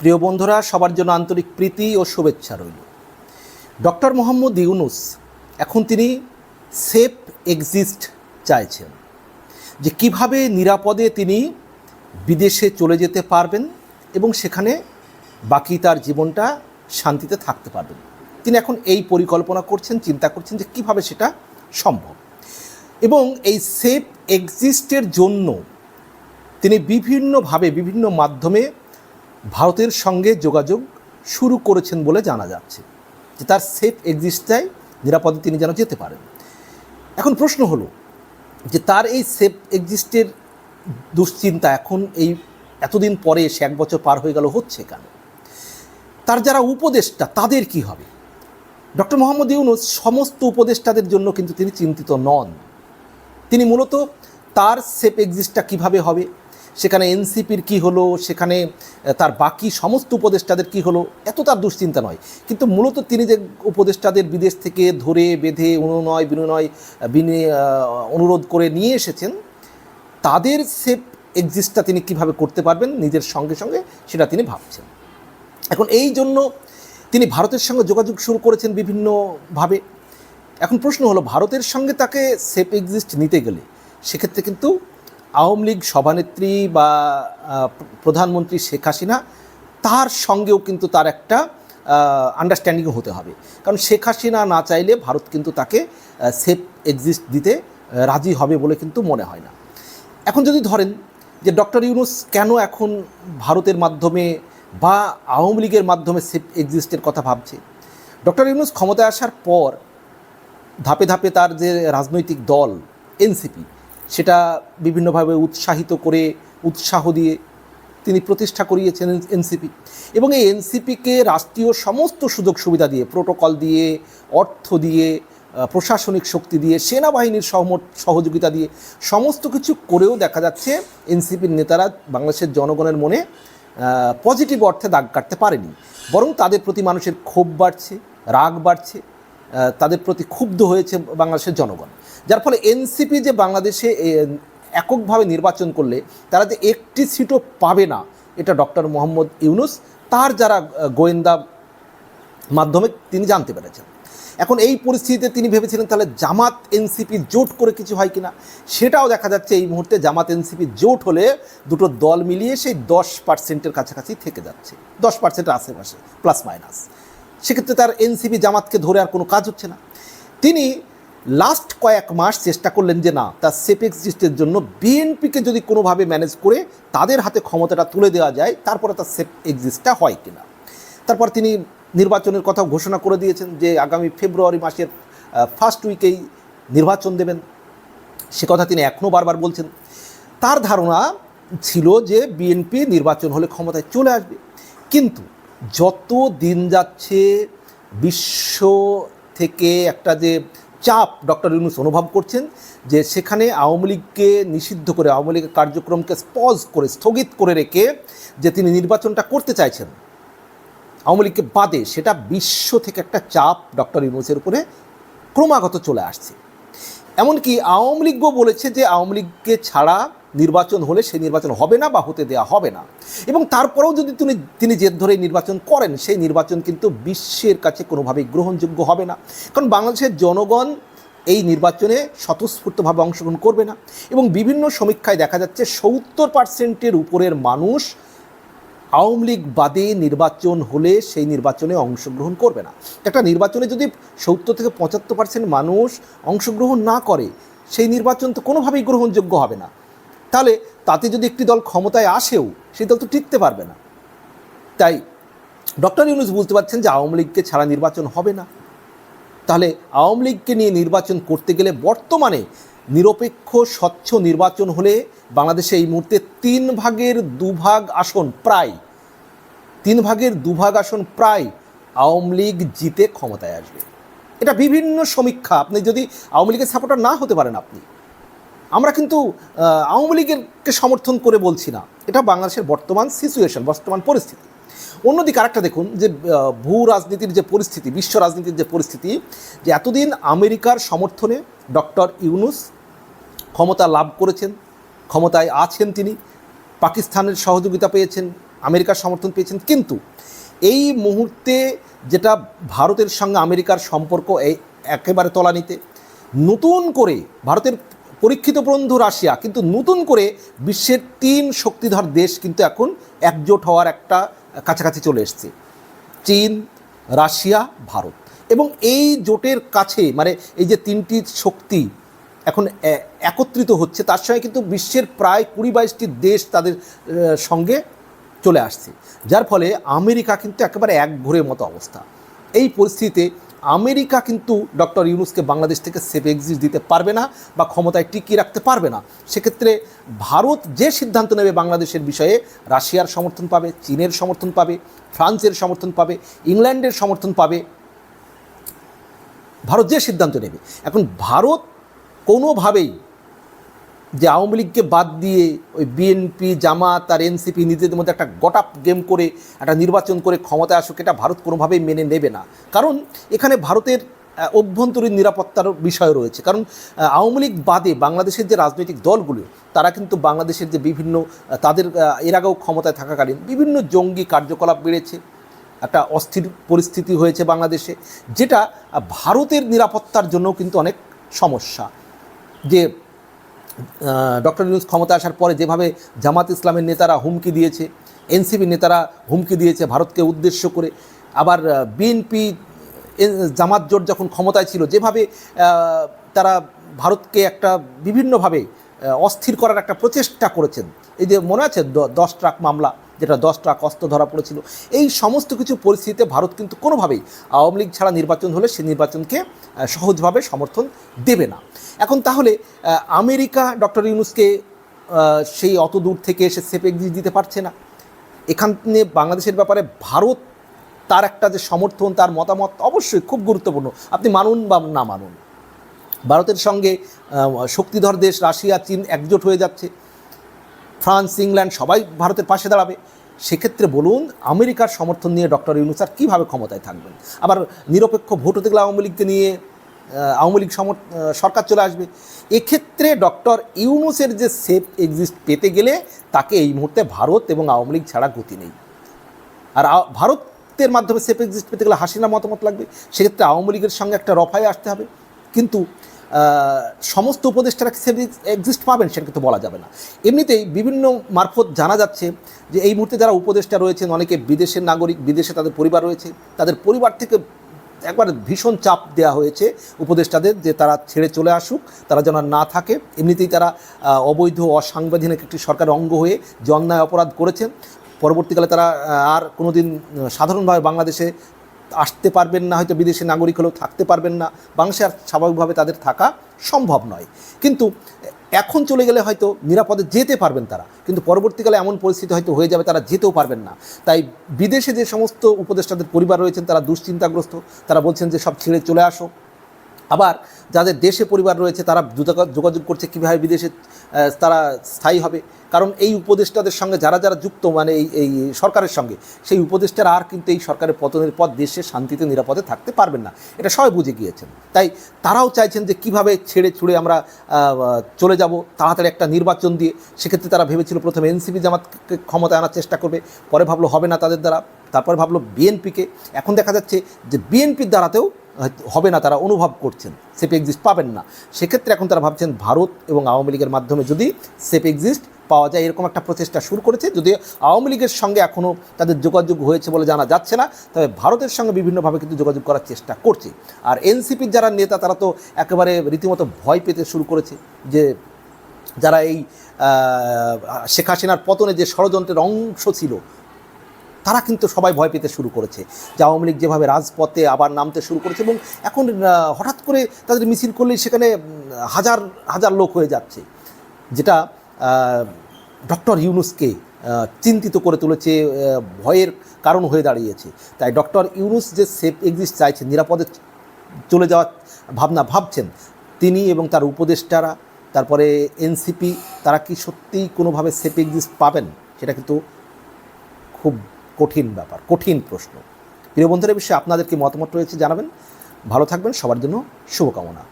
প্রিয় বন্ধুরা, সবার জন্য আন্তরিক প্রীতি ও শুভেচ্ছা রইল। ডক্টর মোহাম্মদ ইউনুস এখন তিনি সেফ এক্সিস্ট চাইছেন যে কীভাবে নিরাপদে তিনি বিদেশে চলে যেতে পারবেন এবং সেখানে বাকি তার জীবনটা শান্তিতে থাকতে পারবেন। তিনি এখন এই পরিকল্পনা করছেন, চিন্তা করছেন যে কীভাবে সেটা সম্ভব। এবং এই সেফ এক্সিস্টের জন্য তিনি বিভিন্নভাবে, বিভিন্ন মাধ্যমে ভারতের সঙ্গে যোগাযোগ শুরু করেছেন বলে জানা যাচ্ছে যে তার সেফ এক্সিস্টায় নিরাপদে তিনি যেন যেতে পারেন। এখন প্রশ্ন হলো যে তার এই সেফ এক্সিস্টের দুশ্চিন্তা এখন এই এতদিন পরে এসে এক বছর পার হয়ে গেল, হচ্ছে কেন? তার যারা উপদেষ্টা, তাদের কি হবে? ডক্টর মোহাম্মদ ইউনুস সমস্ত উপদেষ্টাদের জন্য কিন্তু তিনি চিন্তিত নন। তিনি মূলত তার সেফ এক্সিস্টটা কীভাবে হবে? সেখানে এনসিপির কি হলো, সেখানে তার বাকি সমস্ত উপদেষ্টাদের কি হলো, এত তার দুশ্চিন্তা নয়। কিন্তু মূলত তিনি যে উপদেষ্টাদের বিদেশ থেকে ধরে বেঁধে অনুনয়, বিনয় বিনি অনুরোধ করে নিয়ে এসেছেন, তাদের সেফ এক্সিস্টটা তিনি কীভাবে করতে পারবেন, নিজের সঙ্গে সঙ্গে সেটা তিনি ভাবছেন। এখন এই জন্য তিনি ভারতের সঙ্গে যোগাযোগ শুরু করেছেন বিভিন্নভাবে। এখন প্রশ্ন হলো, ভারতের সঙ্গে তাকে সেফ এক্সিস্ট নিতে গেলে সেক্ষেত্রে কিন্তু আওয়ামী লীগ সভানেত্রী বা প্রধানমন্ত্রী শেখ হাসিনা, তার সঙ্গেও কিন্তু তার একটা আন্ডারস্ট্যান্ডিং হতে হবে। কারণ শেখ হাসিনা না চাইলে ভারত কিন্তু তাকে সেফ এক্সিস্ট দিতে রাজি হবে বলে কিন্তু মনে হয় না। এখন যদি ধরেন যে ডক্টর ইউনুস কেন এখন ভারতের মাধ্যমে বা আওয়ামী লীগের মাধ্যমে সেফ এক্সিস্টের কথা ভাবছে? ডক্টর ইউনুস ক্ষমতায় আসার পর ধাপে ধাপে তার যে রাজনৈতিক দল এনসিপি সেটা বিভিন্নভাবে উৎসাহিত করে, উৎসাহ দিয়ে তিনি প্রতিষ্ঠা করিয়েছেন এনসিপি। এবং এই এনসিপিকে রাষ্ট্রীয় সমস্ত সুযোগ সুবিধা দিয়ে, প্রোটোকল দিয়ে, অর্থ দিয়ে প্রশাসনিক শক্তি দিয়ে, সেনাবাহিনীর সহযোগিতা দিয়ে সমস্ত কিছু করেও দেখা যাচ্ছে এনসিপির নেতারা বাংলাদেশের জনগণের মনে পজিটিভ অর্থে দাগ কাটতে পারেনি। বরং তাদের প্রতি মানুষের ক্ষোভ বাড়ছে, রাগ বাড়ছে তাদের প্রতি ক্ষুব্ধ হয়েছে বাংলাদেশের জনগণ। যার ফলে এনসিপি যে বাংলাদেশে এককভাবে নির্বাচন করলে তারা যে একটি সিটও পাবে না, এটা ডক্টর মোহাম্মদ ইউনুস, তার যারা গোয়েন্দা মাধ্যমে তিনি জানতে পেরেছেন। এখন এই পরিস্থিতিতে তিনি ভেবেছিলেন তাহলে জামাত এনসিপি জোট করে কিছু হয় কিনা? সেটাও দেখা যাচ্ছে এই মুহূর্তে জামাত এনসিপি জোট হলে দুটো দল মিলিয়ে সেই দশ পার্সেন্টের কাছাকাছি থেকে যাচ্ছে। দশ পার্সেন্টের আশেপাশে, প্লাস মাইনাস। সেক্ষেত্রে তার এনসিপি জামাতকে ধরে আর কোনো কাজ হচ্ছে না। তিনি লাস্ট কয়েক মাস চেষ্টা করলেন যে না, তার সেফ এক্সিস্টের জন্য বিএনপিকে যদি কোনোভাবে ম্যানেজ করে তাদের হাতে ক্ষমতাটা তুলে দেওয়া যায়, তারপরে তার সেফ এক্সিস্টটা হয় কিনা। তারপর তিনি নির্বাচনের কথা ঘোষণা করে দিয়েছেন যে আগামী ফেব্রুয়ারি মাসের ফার্স্ট উইকেই নির্বাচন দেবেন। সে কথা তিনি এখনও বারবার বলছেন। তার ধারণা ছিল যে বিএনপি নির্বাচন হলে ক্ষমতায় চলে আসবে। কিন্তু যত দিন যাচ্ছে, বিশ্ব থেকে একটা যে চাপ ডক্টর ইউনুস অনুভব করছেন যে সেখানে আওয়ামী লীগকে নিষিদ্ধ করে, আওয়ামী লীগের কার্যক্রমকে স্পজ করে, স্থগিত করে রেখে যে তিনি নির্বাচনটা করতে চাইছেন, আওয়ামী লীগকে বাদে সেটা বিশ্ব থেকে একটা চাপ ডক্টর ইউনুসের উপরে ক্রমাগত চলে আসছে। এমনকি আওয়ামী লীগও বলেছে যে আওয়ামী লীগকে ছাড়া নির্বাচন হলে সেই নির্বাচন হবে না বা হতে দেওয়া হবে না। এবং তারপরেও যদি তিনি তিনি জেদ ধরে নির্বাচন করেন, সেই নির্বাচন কিন্তু বিশ্বের কাছে কোনোভাবেই গ্রহণযোগ্য হবে না। কারণ বাংলাদেশের জনগণ এই নির্বাচনে স্বতঃস্ফূর্তভাবে অংশগ্রহণ করবে না। এবং বিভিন্ন সমীক্ষায় দেখা যাচ্ছে সত্তর পার্সেন্টের উপরের মানুষ আওয়ামী লীগ বাদে নির্বাচন হলে সেই নির্বাচনে অংশগ্রহণ করবে না। একটা নির্বাচনে যদি সত্তর থেকে পঁচাত্তর পার্সেন্ট মানুষ অংশগ্রহণ না করে, সেই নির্বাচন তো কোনোভাবেই গ্রহণযোগ্য হবে না। তাহলে তাতে যদি একটি দল ক্ষমতায় আসেও, সেই দল তো টিকতে পারবে না। তাই ডক্টর ইউনুস বুঝতে পারছেন যে আওয়ামী লীগকে ছাড়া নির্বাচন হবে না। তাহলে আওয়ামী লীগকে নিয়ে নির্বাচন করতে গেলে বর্তমানে নিরপেক্ষ, স্বচ্ছ নির্বাচন হলে বাংলাদেশে এই মুহূর্তে তিন ভাগের দুভাগ আসন প্রায়, তিন ভাগের দুভাগ আসন প্রায় আওয়ামী লীগ জিতে ক্ষমতায় আসবে। এটা বিভিন্ন সমীক্ষা। আপনি যদি আওয়ামী লীগের সাপোর্টার না হতে পারেন আপনি আমরা কিন্তু আওয়ামী লীগেরকে সমর্থন করে বলছি না। এটা বাংলাদেশের বর্তমান সিচুয়েশন বর্তমান পরিস্থিতি। অন্যদিকে আরেকটা দেখুন যে ভূ রাজনীতির যে পরিস্থিতি, বিশ্ব রাজনীতির যে পরিস্থিতি, যে এতদিন আমেরিকার সমর্থনে ডক্টর ইউনুস ক্ষমতা লাভ করেছেন, ক্ষমতায় আছেন তিনি, পাকিস্তানের সহযোগিতা পেয়েছেন, আমেরিকার সমর্থন পেয়েছেন, কিন্তু এই মুহূর্তে যেটা ভারতের সঙ্গে আমেরিকার সম্পর্ক এই একেবারে তলানিতে, নতুন করে ভারতের পরীক্ষিত বন্ধু রাশিয়া, কিন্তু নতুন করে বিশ্বের তিন শক্তিধর দেশ কিন্তু এখন একজোট হওয়ার একটা কাছাকাছি চলে এসছে। চীন, রাশিয়া, ভারত। এবং এই জোটের কাছে মানে এই যে তিনটি শক্তি এখন একত্রিত হচ্ছে, তার সঙ্গে কিন্তু বিশ্বের প্রায় কুড়ি বাইশটি দেশ তাদের সঙ্গে চলে আসছে। যার ফলে আমেরিকা কিন্তু একেবারে এক ঘোরের মতো অবস্থা। এই পরিস্থিতিতে আমেরিকা কিন্তু ডক্টর ইউনুসকে বাংলাদেশ থেকে সেফ এক্সিট দিতে পারবে না বা ক্ষমতায় টিকিয়ে রাখতে পারবে না। সেক্ষেত্রে ভারত যে সিদ্ধান্ত নেবে বাংলাদেশের বিষয়ে, রাশিয়ার সমর্থন পাবে, চীনের সমর্থন পাবে, ফ্রান্সের সমর্থন পাবে, ইংল্যান্ডের সমর্থন পাবে, ভারত যে সিদ্ধান্ত নেবে। এখন ভারত কোনোভাবেই যে আওয়ামী লীগকে বাদ দিয়ে ওই বিএনপি, জামাত আর এনসিপি নিজেদের মধ্যে একটা গটাপ গেম করে, একটা নির্বাচন করে ক্ষমতায় আসুক, এটা ভারত কোনোভাবেই মেনে নেবে না। কারণ এখানে ভারতের অভ্যন্তরীণ নিরাপত্তার বিষয় রয়েছে। কারণ আওয়ামী লীগ বাদে বাংলাদেশের যে রাজনৈতিক দলগুলো, তারা কিন্তু বাংলাদেশের যে বিভিন্ন তাদের এর আগেও ক্ষমতায় থাকাকালীন বিভিন্ন জঙ্গি কার্যকলাপ বেড়েছে। একটা অস্থির পরিস্থিতি হয়েছে বাংলাদেশে, যেটা ভারতের নিরাপত্তার জন্য কিন্তু অনেক সমস্যা। যে ডক্টর ইউনুস ক্ষমতা আসার পরে যেভাবে জামাত ইসলামের নেতারা হুমকি দিয়েছে, এনসিপি নেতারা হুমকি দিয়েছে ভারতকে উদ্দেশ্য করে, আবার বিএনপি জামাত জোট যখন ক্ষমতায় ছিল, যেভাবে তারা ভারতকে একটা বিভিন্নভাবে অস্থির করার একটা প্রচেষ্টা করেছেন। এই যে মনে আছে দশ ট্রাক মামলা? যেটা দশ ট্রাক অস্ত্র ধরা পড়েছিল। এই সমস্ত কিছু পরিস্থিতিতে ভারত কিন্তু কোনোভাবেই আওয়ামী লীগ ছাড়া নির্বাচন হলে সে নির্বাচনকে সহজভাবে সমর্থন দেবে না। এখন তাহলে আমেরিকা ডক্টর ইউনুসকে সেই অত দূর থেকে এসে সেফ এক্সিট দিতে পারছে না। এখানে বাংলাদেশের ব্যাপারে ভারত তার একটা যে সমর্থন, তার মতামত অবশ্যই খুব গুরুত্বপূর্ণ। আপনি মানুন বা না মানুন, ভারতের সঙ্গে শক্তিধর দেশ রাশিয়া, চীন একজোট হয়ে যাচ্ছে। ফ্রান্স, ইংল্যান্ড, সবাই ভারতের পাশে দাঁড়াবে। সেক্ষেত্রে বলুন, আমেরিকার সমর্থন নিয়ে ডক্টর ইউনুস আর কীভাবে ক্ষমতায় থাকবেন? আবার নিরপেক্ষ ভোট হতে গেলে আওয়ামী লীগকে নিয়ে আওয়ামী লীগ সরকার চলে আসবে। এক্ষেত্রে ডক্টর ইউনুসের যে সেফ এক্সিস্ট পেতে গেলে তাকে এই মুহূর্তে ভারত এবং আওয়ামী লীগ ছাড়া গতি নেই। আর ভারতের মাধ্যমে সেফ এক্সিস্ট পেতে গেলে হাসিনা মতামত লাগবে। সেক্ষেত্রে আওয়ামী লীগের সঙ্গে একটা রফায় আসতে হবে। কিন্তু সমস্ত উপদেষ্টারা এক্সিস্ট পাবেন সেটা কিন্তু বলা যাবে না। এমনিতেই বিভিন্ন মারফত জানা যাচ্ছে যে এই মুহূর্তে যারা উপদেষ্টা রয়েছেন, অনেকে বিদেশের নাগরিক, বিদেশে তাদের পরিবার রয়েছে, তাদের পরিবার থেকে একবার ভীষণ চাপ দেওয়া হয়েছে উপদেষ্টাদের যে তারা ছেড়ে চলে আসুক, তারা যেন না থাকে। এমনিতেই তারা অবৈধ, অসাংবিধানিক একটি সরকারের অঙ্গ হয়ে যে অন্যায় অপরাধ করেছেন। পরবর্তীকালে তারা আর কোনোদিন সাধারণভাবে বাংলাদেশে আসতে পারবেন না, হয়তো বিদেশি নাগরিক হলেও থাকতে পারবেন না। বাংলাদেশে আর স্বাভাবিকভাবে তাদের থাকা সম্ভব নয়। কিন্তু এখন চলে গেলে হয়তো নিরাপদে যেতে পারবেন তারা। কিন্তু পরবর্তীকালে এমন পরিস্থিতি হয়তো হয়ে যাবে, তারা যেতেও পারবেন না। তাই বিদেশে যে সমস্ত উপদেষ্টাদের পরিবার রয়েছেন, তারা দুশ্চিন্তাগ্রস্ত। তারা বলছেন যে সব ছেড়ে চলে আসো। আবার যাদের দেশে পরিবার রয়েছে, তারা যোগাযোগ করছে কীভাবে বিদেশে তারা স্থায়ী হবে। কারণ এই উপদেষ্টাদের সঙ্গে, যারা যারা যুক্ত মানে এই এই সরকারের সঙ্গে, সেই উপদেষ্টারা আর কিন্তু এই সরকারের পতনের পর দেশে শান্তিতে, নিরাপদে থাকতে পারবেন না। এটা সবাই বুঝে গিয়েছেন। তাই তারাও চাইছেন যে কীভাবে ছেড়ে ছুড়ে আমরা চলে যাব, তাড়াতাড়ি একটা নির্বাচন দিয়ে। সেক্ষেত্রে তারা ভেবেছিল প্রথমে এনসিপি জামাতকে ক্ষমতায় আনার চেষ্টা করবে, পরে ভাবলো হবে না তাদের দ্বারা। তারপর ভাবলো বিএনপিকে। এখন দেখা যাচ্ছে যে বিএনপির দ্বারাতেও হবে না, তারা অনুভব করছেন। সেফ এক্সিস্ট পাবেন না। সেক্ষেত্রে এখন তারা ভাবছেন ভারত এবং আওয়ামী লীগের মাধ্যমে যদি সেফ এক্সিস্ট পাওয়া যায়, এরকম একটা প্রচেষ্টা শুরু করেছে। যদিও আওয়ামী লীগের সঙ্গে এখনও তাদের যোগাযোগ হয়েছে বলে জানা যাচ্ছে না, তবে ভারতের সঙ্গে বিভিন্নভাবে কিন্তু যোগাযোগ করার চেষ্টা করছে। আর এনসিপির যারা নেতা, তারা তো একেবারে রীতিমতো ভয় পেতে শুরু করেছে যে যারা এই শেখ হাসিনার পতনে যে ষড়যন্ত্রের অংশ ছিল তারা কিন্তু সবাই ভয় পেতে শুরু করেছে। যে আওয়ামী লীগ যেভাবে রাজপথে আবার নামতে শুরু করেছে এবং এখন হঠাৎ করে তাদের মিছিল করলেই সেখানে হাজার হাজার লোক হয়ে যাচ্ছে। যেটা ডক্টর ইউনুসকে চিন্তিত করে তুলেছে ভয়ের কারণ হয়ে দাঁড়িয়েছে। তাই ডক্টর ইউনুস যে সেফ এক্সিস্ট চাইছে নিরাপদে চলে যাওয়ার ভাবনা ভাবছেন, তিনি এবং তার উপদেষ্টারা, তারপরে এনসিপি, তারা কি সত্যিই কোনোভাবে সেফ এক্সিস্ট পাবেন? সেটা কিন্তু খুব কঠিন ব্যাপার, কঠিন প্রশ্ন। প্রিয় বন্ধুরা বিষয়ে আপনাদের কি মতামত রয়েছে জানাবেন। ভালো থাকবেন, সবার জন্য শুভকামনা।